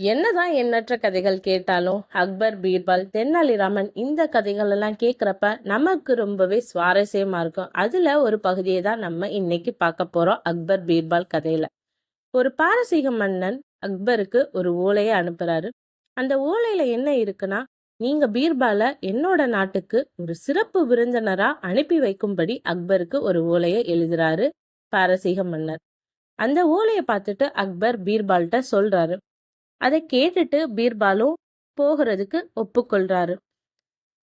என்னதான் எண்ணற்ற கதைகள் கேட்டாலும் அக்பர் பீர்பால் தென்னாலிராமன் இந்த கதைகள் எல்லாம் கேட்குறப்ப நமக்கு ரொம்பவே சுவாரஸ்யமா இருக்கும். அதுல ஒரு பகுதியை தான் நம்ம இன்னைக்கு பார்க்க போறோம் அக்பர் பீர்பால் கதையில. ஒரு பாரசீக மன்னன் அக்பருக்கு ஒரு ஓலையை அனுப்புறாரு. அந்த ஓலையில என்ன இருக்குன்னா நீங்க பீர்பால என்னோட நாட்டுக்கு ஒரு சிறப்பு விருந்தினரா அனுப்பி வைக்கும்படி அக்பருக்கு ஒரு ஓலையை எழுதுறாரு பாரசீக மன்னர். அந்த ஓலையை பார்த்துட்டு அக்பர் பீர்பால்கிட்ட சொல்றாரு. அதை கேட்டுட்டு பீர்பாலும் போகிறதுக்கு ஒப்புக்கொள்றாரு.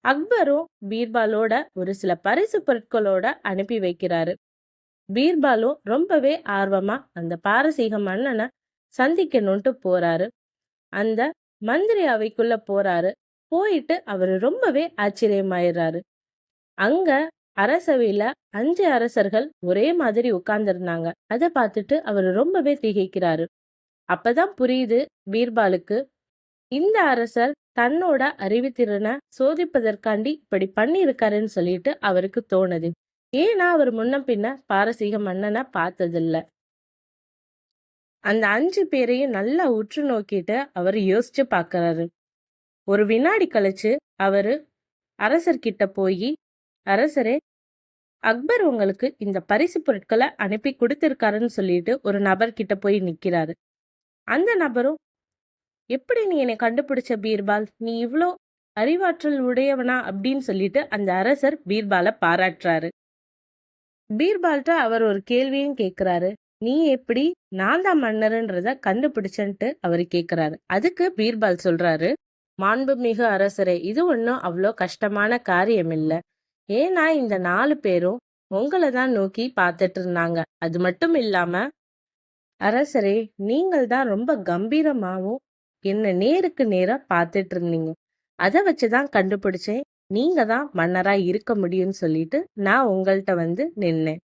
அக்பரும் பீர்பாலோட ஒரு சில பரிசு பொருட்களோட அனுப்பி வைக்கிறாரு. பீர்பாலும் ரொம்பவே ஆர்வமா அந்த பாரசீக மன்னனை சந்திக்கணும்ட்டு போறாரு. அந்த மந்திரி அவைக்குள்ள போறாரு. போயிட்டு அவர் ரொம்பவே ஆச்சரியமாயிடுறாரு அங்க அரசவையில அஞ்சு அரசர்கள் ஒரே மாதிரி உட்கார்ந்துருந்தாங்க. அதை பார்த்துட்டு அவர் ரொம்பவே திகைக்கிறாரு. அப்பதான் புரியுது பீர்பாலுக்கு. இந்த அரசர் தன்னோட அறிவுத்திறனை சோதிப்பதற்காண்டி இப்படி பண்ணியிருக்காருன்னு சொல்லிட்டு அவருக்கு தோணுது. ஏன்னா அவர் முன்ன பின்ன பாரசீக மன்னனை பார்த்ததில்ல. அந்த அஞ்சு பேரையும் நல்லா உற்று நோக்கிட்டு அவர் யோசிச்சு பார்க்கறாரு ஒரு வினாடி கழிச்சு அவரு அரசர்கிட்ட போய் அரசரே அக்பர் உங்களுக்கு இந்த பரிசு பொருட்களை அனுப்பி கொடுத்திருக்காருன்னு சொல்லிட்டு ஒரு நபர்கிட்ட போய் நிக்கிறாரு. அந்த நபரும் எப்படி நீ என்னை கண்டுபிடிச்ச பீர்பால்? நீ இவ்வளோ அறிவாற்றல் உடையவனா? அப்படின்னு சொல்லிட்டு அந்த அரசர் பீர்பாலை பாராட்டுறாரு. பீர்பால்கிட்ட அவர் ஒரு கேள்வியும் கேட்குறாரு. நீ எப்படி நான் தான் மன்னருன்றத கண்டுபிடிச்சன்ட்டு? அவர் கேட்குறாரு. அதுக்கு பீர்பால் சொல்றாரு மாண்புமிகு அரசரே இது ஒன்றும் அவ்வளோ கஷ்டமான காரியம் இல்லை ஏன்னா இந்த நாலு பேரும் உங்களை தான் நோக்கி பார்த்துட்டு இருந்தாங்க. அது மட்டும் இல்லாம அரசரே நீங்கள் தான் ரொம்ப கம்பீரமாகவும் என்ன நேருக்கு நேரா பார்த்துட்டு இருந்தீங்க அதை வச்சுதான் கண்டுபிடிச்சேன். நீங்க தான் மன்னரா இருக்க முடியும்னு சொல்லிட்டு நான் உங்கள்கிட்ட வந்து நின்னேன்.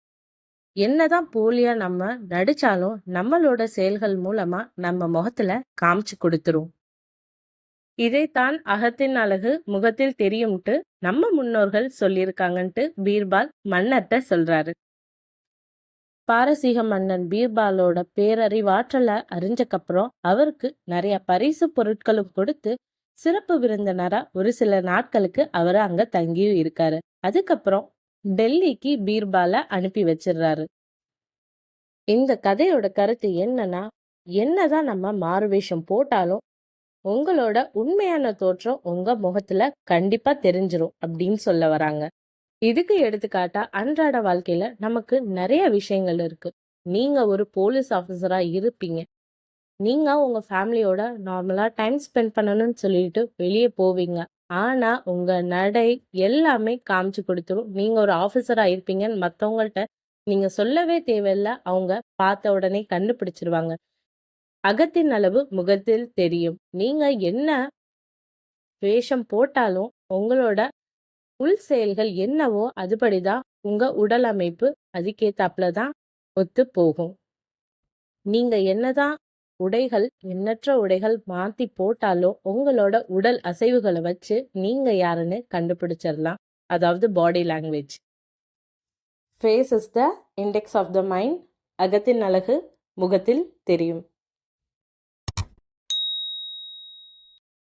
என்னதான் போலியா நம்ம நடிச்சாலும் நம்மளோட செயல்கள் மூலமா நம்ம முகத்துல காமிச்சு கொடுத்துரும். இதைத்தான் அகத்தின் அழகு முகத்தில் தெரியும்ட்டு நம்ம முன்னோர்கள் சொல்லியிருக்காங்கன்ட்டு பீர்பால் மன்னர்கிட்ட சொல்றாரு. பாரசீக மன்னன் பீர்பாலோட பேரறிவாற்றலை அறிஞ்சக்கப்புறம் அவருக்கு நிறைய பரிசு பொருட்களும் கொடுத்து சிறப்பு விருந்தினரா ஒரு சில நாட்களுக்கு அவர் அங்க தங்கியும் இருக்காரு. அதுக்கப்புறம் டெல்லிக்கு பீர்பால அனுப்பி வச்சிடுறாரு இந்த கதையோட கருத்து என்னன்னா என்னதான் நம்ம மாறுவேஷம் போட்டாலும் உங்களோட உண்மையான தோற்றம் உங்க முகத்துல கண்டிப்பா தெரிஞ்சிரும் அப்படின்னு சொல்ல வராங்க. இதுக்கு எடுத்துக்காட்டா அன்றாட வாழ்க்கையில நமக்கு நிறைய விஷயங்கள் இருக்கு. நீங்க ஒரு போலீஸ் ஆஃபீஸரா இருப்பீங்க. நீங்க உங்க ஃபேமிலியோட நார்மலா டைம் ஸ்பெண்ட் பண்ணணும்னு சொல்லிட்டு வெளியே போவீங்க. ஆனா உங்க நடை எல்லாமே காமிச்சு கொடுத்துரும். நீங்க ஒரு ஆஃபீஸரா இருப்பீங்கன்னு மற்றவங்கள்ட்ட நீங்க சொல்லவே தேவையில்ல. அவங்க பார்த்த உடனே கண்டுபிடிச்சிருவாங்க. அகத்தின் அளவு முகத்தில் தெரியும். நீங்க என்ன வேஷம் போட்டாலும் உங்களோட உள் செயல்கள் என்னவோ அதுபடிதான் உங்க உடல் அமைப்பு அதுக்கேத்தாப்புல தான் ஒத்து போகும். நீங்க என்னதான் உடைகள் எண்ணற்ற உடைகள் மாத்தி போட்டாலும் உங்களோட உடல் அசைவுகளை வச்சு நீங்க யாருன்னு கண்டுபிடிச்சிடலாம் அதாவது body language face is the index of the mind அகத்தின் அழகு முகத்தில் தெரியும்.